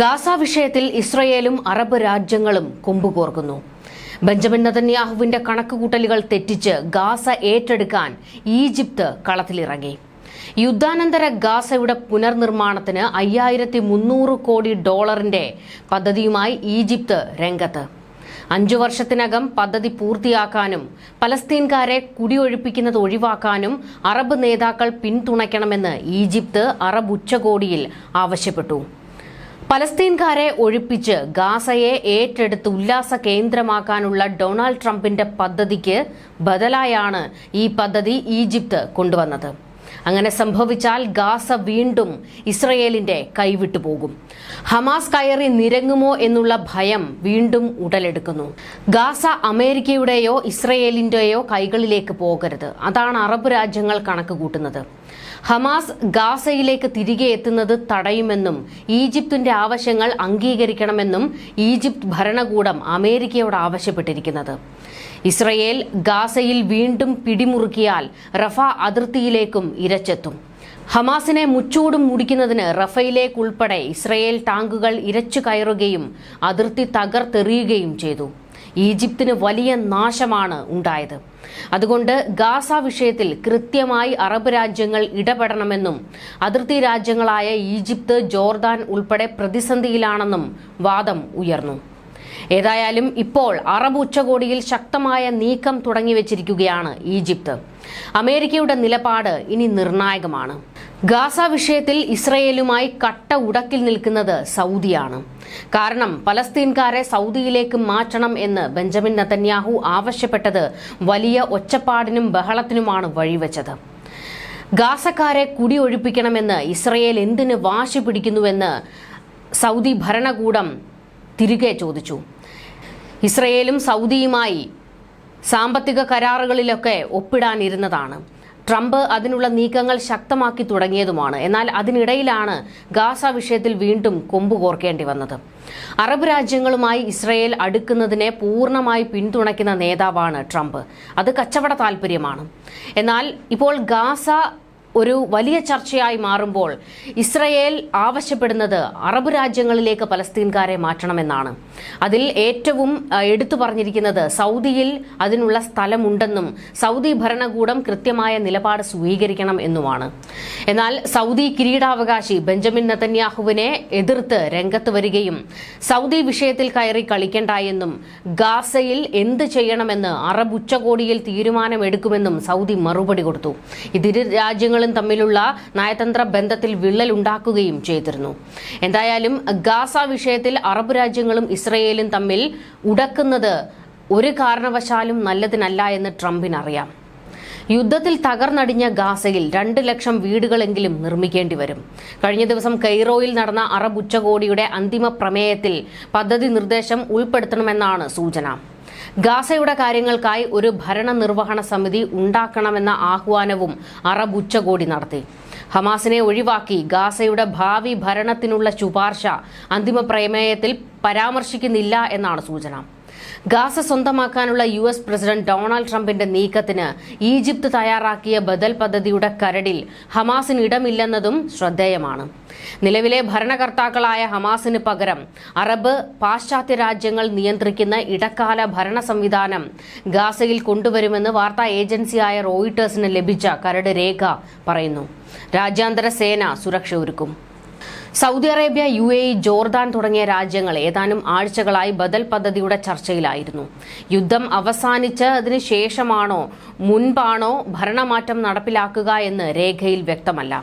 Gaza വിഷയത്തിൽ ഇസ്രയേലും Arab രാജ്യങ്ങളും കൊമ്പുകോർക്കുന്നു. ബെഞ്ചമിൻ നതന്യാഹുവിന്റെ കണക്കുകൂട്ടലുകൾ തെറ്റിച്ച് ഗാസ ഏറ്റെടുക്കാൻ ഈജിപ്ത് കളത്തിലിറങ്ങി. യുദ്ധാനന്തര ഗാസയുടെ പുനർനിർമ്മാണത്തിന് അയ്യായിരത്തി മുന്നൂറ് കോടി ഡോളറിന്റെ പദ്ധതിയുമായി ഈജിപ്ത് രംഗത്ത്. അഞ്ചു വർഷത്തിനകം പദ്ധതി പൂർത്തിയാക്കാനും പലസ്തീൻകാരെ കുടിയൊഴിപ്പിക്കുന്നത് ഒഴിവാക്കാനും അറബ് നേതാക്കൾ പിന്തുണയ്ക്കണമെന്ന് ഈജിപ്ത് അറബ് ഉച്ചകോടിയിൽ ആവശ്യപ്പെട്ടു. പലസ്തീൻകാരെ ഒഴിപ്പിച്ച് ഗാസയെ ഏറ്റെടുത്ത് ഉല്ലാസ കേന്ദ്രമാക്കാനുള്ള ഡൊണാൾഡ് ട്രംപിന്റെ പദ്ധതിക്ക് ബദലായാണ് ഈ പദ്ധതി ഈജിപ്ത് കൊണ്ടുവന്നത്. അങ്ങനെ സംഭവിച്ചാൽ ഗാസ വീണ്ടും ഇസ്രയേലിന്റെ കൈവിട്ടുപോകും ഹമാസ് കയറി നിരങ്ങുമോ എന്നുള്ള ഭയം വീണ്ടും ഉടലെടുക്കുന്നു. ഗാസ അമേരിക്കയുടെയോ ഇസ്രയേലിന്റെയോ കൈകളിലേക്ക് പോകരുത്. അതാണ് അറബ് രാജ്യങ്ങൾ കണക്ക് കൂട്ടുന്നത്. ഹമാസ് ഗാസയിലേക്ക് തിരികെ എത്തുന്നത് തടയുമെന്നും ഈജിപ്തിന്റെ ആവശ്യങ്ങൾ അംഗീകരിക്കണമെന്നും ഈജിപ്ത് ഭരണകൂടം അമേരിക്കയോട് ആവശ്യപ്പെട്ടിരിക്കുന്നത്. ഇസ്രയേൽ ഗാസയിൽ വീണ്ടും പിടിമുറുക്കിയാൽ റഫ അതിർത്തിയിലേക്കും ഇരച്ചെത്തും. ഹമാസിനെ മുച്ചൂടും മുടിക്കുന്നതിന് റഫയിലേക്കുൾപ്പെടെ ഇസ്രയേൽ ടാങ്കുകൾ ഇരച്ചു കയറുകയും അതിർത്തി തകർത്തെറിയുകയും ചെയ്തു. ഈജിപ്തിന് വലിയ നാശമാണ് ഉണ്ടായത്. അതുകൊണ്ട് ഗാസ വിഷയത്തിൽ കൃത്യമായി അറബ് രാജ്യങ്ങൾ ഇടപെടണമെന്നും അതിർത്തി രാജ്യങ്ങളായ ഈജിപ്ത് ജോർദാൻ ഉൾപ്പെടെ പ്രതിസന്ധിയിലാണെന്നും വാദം ഉയർന്നു. ഏതായാലും ഇപ്പോൾ അറബ് ഉച്ചകോടിയിൽ ശക്തമായ നീക്കം തുടങ്ങിവച്ചിരിക്കുകയാണ് ഈജിപ്ത്. അമേരിക്കയുടെ നിലപാട് ഇനി നിർണായകമാണ്. ഗാസ വിഷയത്തിൽ ഇസ്രയേലുമായി കട്ട ഉടക്കിൽ നിൽക്കുന്നത് സൗദിയാണ്. കാരണം പലസ്തീൻകാരെ സൗദിയിലേക്ക് മാറ്റണം എന്ന് ബെഞ്ചമിൻ നതന്യാഹു ആവശ്യപ്പെട്ടത് വലിയ ഒച്ചപ്പാടിനും ബഹളത്തിനുമാണ് വഴിവെച്ചത്. ഗാസക്കാരെ കുടിയൊഴിപ്പിക്കണമെന്ന് ഇസ്രയേൽ എന്തിന് വാശി പിടിക്കുന്നുവെന്ന് സൗദി ഭരണകൂടം തിരികെ ചോദിച്ചു. ഇസ്രയേലും സൗദിയുമായി സാമ്പത്തിക കരാറുകളിലൊക്കെ ഒപ്പിടാനിരുന്നതാണ്. ട്രംപ് അതിനുള്ള നീക്കങ്ങൾ ശക്തമാക്കി തുടങ്ങിയതുമാണ്. എന്നാൽ അതിനിടയിലാണ് ഗാസ വിഷയത്തിൽ വീണ്ടും കൊമ്പ് കോർക്കേണ്ടി വന്നത്. അറബ് രാജ്യങ്ങളുമായി ഇസ്രയേൽ അടുക്കുന്നതിനെ പൂർണമായി പിന്തുണയ്ക്കുന്ന നേതാവാണ് ട്രംപ്. അത് കച്ചവട താൽപര്യമാണ്. എന്നാൽ ഇപ്പോൾ ഗാസ ഒരു വലിയ ചർച്ചയായി മാറുമ്പോൾ ഇസ്രയേൽ ആവശ്യപ്പെടുന്നത് അറബ് രാജ്യങ്ങളിലേക്ക് പലസ്തീൻകാരെ മാറ്റണമെന്നാണ്. അതിൽ ഏറ്റവും എടുത്തു പറഞ്ഞിരിക്കുന്നത് സൗദിയിൽ അതിനുള്ള സ്ഥലമുണ്ടെന്നും സൗദി ഭരണകൂടം കൃത്യമായ നിലപാട് സ്വീകരിക്കണം എന്നുമാണ്. എന്നാൽ സൗദി കിരീടാവകാശി ബെഞ്ചമിൻ നതന്യാഹുവിനെ എതിർത്ത് രംഗത്ത് വരികയും സൗദി വിഷയത്തിൽ കയറി കളിക്കണ്ട എന്നും ഗാസയിൽ എന്ത് ചെയ്യണമെന്ന് അറബ് ഉച്ചകോടിയിൽ തീരുമാനമെടുക്കുമെന്നും സൗദി മറുപടി കൊടുത്തു. ഇതിരു രാജ്യങ്ങളും തമ്മിലുള്ള നയതന്ത്ര ബന്ധത്തിൽ വിള്ളലുണ്ടാക്കുകയും ചെയ്തിരുന്നു. എന്തായാലും ഗാസ വിഷയത്തിൽ അറബ് രാജ്യങ്ങളും ഇസ്രയേലും തമ്മിൽ ഉടക്കുന്നത് ഒരു കാരണവശാലും നല്ലതിനല്ല എന്ന് ട്രംപിനറിയാം. യുദ്ധത്തിൽ തകർന്നടിഞ്ഞ ഗാസയിൽ രണ്ട് ലക്ഷം വീടുകളെങ്കിലും നിർമ്മിക്കേണ്ടി വരും. കഴിഞ്ഞ ദിവസം കെയ്റോയിൽ നടന്ന അറബ് ഉച്ചകോടിയുടെ അന്തിമ പ്രമേയത്തിൽ പദ്ധതി നിർദ്ദേശം ഉൾപ്പെടുത്തണമെന്നാണ് സൂചന. ഗാസയുടെ കാര്യങ്ങൾക്കായി ഒരു ഭരണനിർവഹണ സമിതി ഉണ്ടാക്കണമെന്ന ആഹ്വാനവും അറബ് ഉച്ചകോടി നടത്തി. ഹമാസിനെ ഒഴിവാക്കി ഗാസയുടെ ഭാവി ഭരണത്തിനുള്ള ശുപാർശ അന്തിമ പ്രമേയത്തിൽ പരാമർശിക്കുന്നില്ല എന്നാണ് സൂചന. ഗാസ സ്വന്തമാക്കാനുള്ള യു എസ് പ്രസിഡന്റ് ഡൊണാൾഡ് ട്രംപിന്റെ നീക്കത്തിന് ഈജിപ്ത് തയ്യാറാക്കിയ ബദൽ പദ്ധതിയുടെ കരടിൽ ഹമാസിന് ഇടമില്ലെന്നതും ശ്രദ്ധേയമാണ്. നിലവിലെ ഭരണകർത്താക്കളായ ഹമാസിന് പകരം അറബ് പാശ്ചാത്യ രാജ്യങ്ങൾ നിയന്ത്രിക്കുന്ന ഇടക്കാല ഭരണ സംവിധാനം ഗാസയിൽ കൊണ്ടുവരുമെന്ന് വാർത്താ ഏജൻസിയായ റോയിട്ടേഴ്സിന് ലഭിച്ച കരട് രേഖ പറയുന്നു. രാജ്യാന്തര സേന സുരക്ഷ ഒരുക്കും. Saudi Arabia U A Jordan തുടങ്ങിയ രാജ്യങ്ങൾ ഏതാനും ആഴ്ചകളായി ബദൽ പദ്ധതിയുടെ ചർച്ചയിലായിരുന്നു. യുദ്ധം അവസാനിച്ചതിന് ശേഷമാണോ മുൻപാണോ ഭരണമാറ്റം നടപ്പിലാക്കുക എന്ന് രേഖയിൽ വ്യക്തമല്ല.